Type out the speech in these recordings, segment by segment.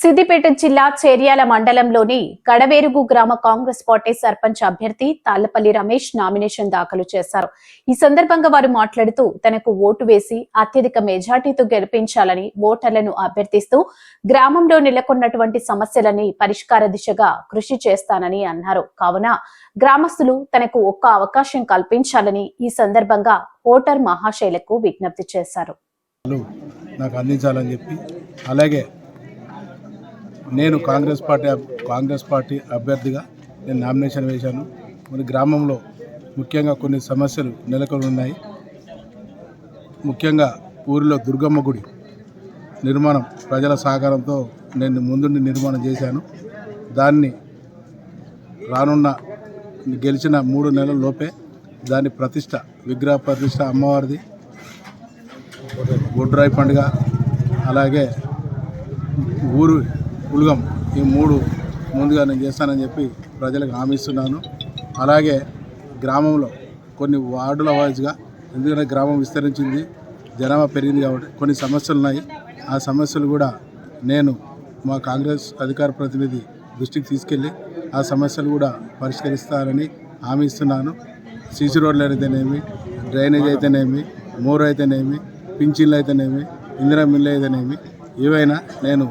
సిద్దిపేట జిల్లా చేర్యాల మండలంలోని కడవేరుగు గ్రామ కాంగ్రెస్ పార్టీ సర్పంచ్ అభ్యర్థి తాళ్ళపల్లి రమేష్ నామినేషన్ దాఖలు చేశారు. ఈ సందర్భంగా వారు మాట్లాడుతూ తనకు ఓటు వేసి అత్యధిక మెజార్టీతో గెలిపించాలని ఓటర్లను అభ్యర్థిస్తూ గ్రామంలో నెలకొన్నటువంటి సమస్యలని పరిష్కార దిశగా కృషి చేస్తానని అన్నారు. కావున గ్రామస్తులు తనకు ఒక్క అవకాశం కల్పించాలని ఈ సందర్భంగా ఓటర్ మహాశైలకు విజ్ఞప్తి చేశారు. నాకు అందించాలని చెప్పి అలాగే నేను కాంగ్రెస్ పార్టీ అబ్- కాంగ్రెస్ పార్టీ అభ్యర్థిగా నేను నామినేషన్ వేశాను. మరి గ్రామంలో ముఖ్యంగా కొన్ని సమస్యలు నెలకొని ఉన్నాయి. ముఖ్యంగా ఊరిలో దుర్గమ్మ గుడి నిర్మాణం ప్రజల సహకారంతో నేను ముందుండి నిర్మాణం చేశాను. దాన్ని రానున్న గెలిచిన మూడు నెలల లోపే దాని ప్రతిష్ట విగ్రహ ప్రతిష్ట అమ్మవారిది గుడ్రాయి పండుగ అలాగే ఊరు పులగం ఈ మూడు ముందుగా నేను చేస్తానని చెప్పి ప్రజలకు హామీ ఇస్తున్నాను. అలాగే గ్రామంలో కొన్ని వార్డుల వైజ్గా ఎందుకంటే గ్రామం విస్తరించింది జనాభా పెరిగింది కాబట్టి కొన్ని సమస్యలు ఉన్నాయి. ఆ సమస్యలు కూడా నేను మా కాంగ్రెస్ అధికార ప్రతినిధి దృష్టికి తీసుకెళ్ళి ఆ సమస్యలు కూడా పరిష్కరిస్తానని హామీ ఇస్తున్నాను. సీసీ రోడ్లు అయితేనేమి డ్రైనేజ్ అయితేనేమి మోర్ అయితేనేమి పింఛన్లు అయితేనేమి ఇందిరా మిల్లు అయితేనేమి ఏవైనా నేను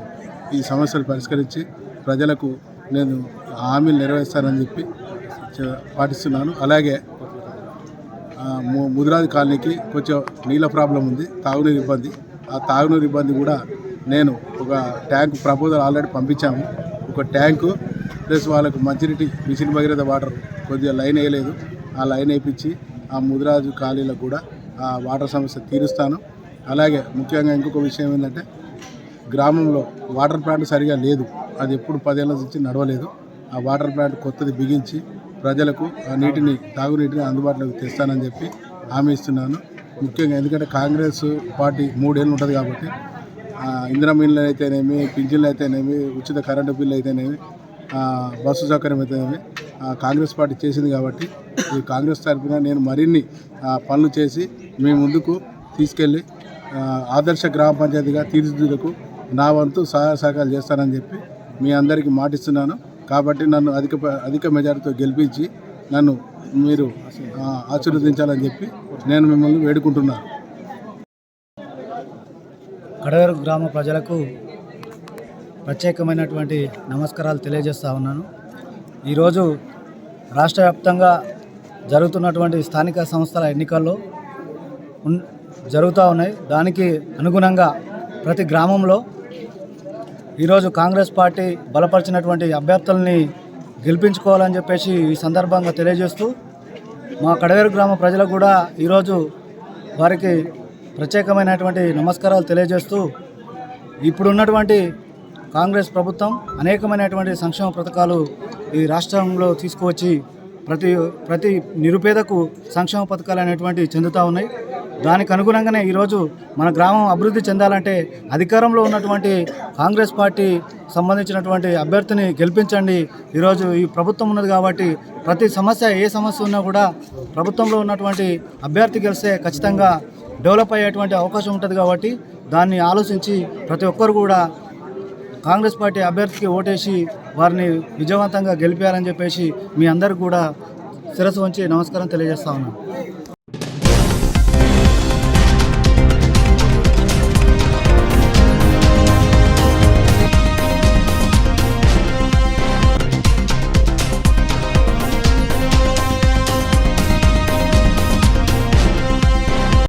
ఈ సమస్యలు పరిష్కరించి ప్రజలకు నేను హామీలు నెరవేర్స్తానని చెప్పి పాటిస్తున్నాను. అలాగే ఆ, ము- ముదిరాజు కాలనీకి కొంచెం నీళ్ళ ప్రాబ్లం ఉంది తాగునీరు ఇబ్బంది. ఆ తాగునీరు ఇబ్బంది కూడా నేను ఒక ట్యాంక్ ప్రపోజల్ ఆల్రెడీ పంపించాము. ఒక ట్యాంకు ప్లస్ వాళ్ళకు మంచినీటి మిషన్ భగీరథ వాటర్ కొద్దిగా లైన్ వేయలేదు. ఆ లైన్ వేయించి ఆ ముదిరాజు ఖాళీలకు కూడా ఆ వాటర్ సమస్య తీరుస్తాను. అలాగే ముఖ్యంగా ఇంకొక విషయం ఏంటంటే గ్రామంలో వాటర్ ప్లాంట్ సరిగా లేదు. అది ఎప్పుడు పదేళ్ళ నుంచి నడవలేదు. ఆ వాటర్ ప్లాంట్ కొత్తది బిగించి ప్రజలకు ఆ నీటిని తాగునీటిని అందుబాటులోకి తెస్తానని చెప్పి హామీ ఇస్తున్నాను. ముఖ్యంగా ఎందుకంటే కాంగ్రెస్ పార్టీ మూడేళ్ళు ఉంటుంది కాబట్టి ఆ, మిల్లు అయితేనేమి పింఛన్లు అయితేనేమి ఉచిత కరెంటు బిల్లు అయితేనేమి బస్సు సౌకర్యం అయితేనేమి ఆ, కాంగ్రెస్ పార్టీ చేసింది కాబట్టి ఈ కాంగ్రెస్ తరఫున నేను మరిన్ని పనులు చేసి మీ ముందుకు తీసుకెళ్ళి ఆదర్శ గ్రామ పంచాయతీగా తీర్చిదిద్దుకు నా వంతు సహాయ సహకారాలు చేస్తానని చెప్పి మీ అందరికీ మాటిస్తున్నాను. కాబట్టి నన్ను అధిక అధిక మెజారిటీతో గెలిపించి నన్ను మీరు ఆశీర్వదించాలని చెప్పి నేను మిమ్మల్ని వేడుకుంటున్నాను. కడవేరు గ్రామ ప్రజలకు ప్రత్యేకమైనటువంటి నమస్కారాలు తెలియజేస్తా ఉన్నాను. ఈరోజు రాష్ట్ర వ్యాప్తంగా జరుగుతున్నటువంటి స్థానిక సంస్థల ఎన్నికల్లో జరుగుతూ ఉన్నాయి. దానికి అనుగుణంగా ప్రతి గ్రామంలో ఈరోజు కాంగ్రెస్ పార్టీ బలపరిచినటువంటి అభ్యర్థుల్ని గెలిపించుకోవాలని చెప్పేసి ఈ సందర్భంగా తెలియజేస్తూ మా కడవేరు గ్రామ ప్రజలకు కూడా ఈరోజు వారికి ప్రత్యేకమైనటువంటి నమస్కారాలు తెలియజేస్తూ ఇప్పుడున్నటువంటి కాంగ్రెస్ ప్రభుత్వం అనేకమైనటువంటి సంక్షేమ పథకాలు ఈ రాష్ట్రంలో తీసుకువచ్చి ప్రతి ప్రతి నిరుపేదకు సంక్షేమ పథకాలు అనేటువంటివి చెందుతూ ఉన్నాయి. దానికి అనుగుణంగానే ఈరోజు మన గ్రామం అభివృద్ధి చెందాలంటే అధికారంలో ఉన్నటువంటి కాంగ్రెస్ పార్టీ సంబంధించినటువంటి అభ్యర్థిని గెలిపించండి. ఈరోజు ఈ ప్రభుత్వం ఉన్నది కాబట్టి ప్రతి సమస్య ఏ సమస్య ఉన్నా కూడా ప్రభుత్వంలో ఉన్నటువంటి అభ్యర్థి గెలిస్తే ఖచ్చితంగా డెవలప్ అయ్యేటువంటి అవకాశం ఉంటుంది కాబట్టి దాన్ని ఆలోచించి ప్రతి ఒక్కరు కూడా కాంగ్రెస్ పార్టీ అభ్యర్థికి ఓటేసి వారిని విజయవంతంగా గెలిపారని చెప్పేసి మీ అందరికి కూడా శిరస్సు వంచి నమస్కారం తెలియజేస్తా ఉన్నాను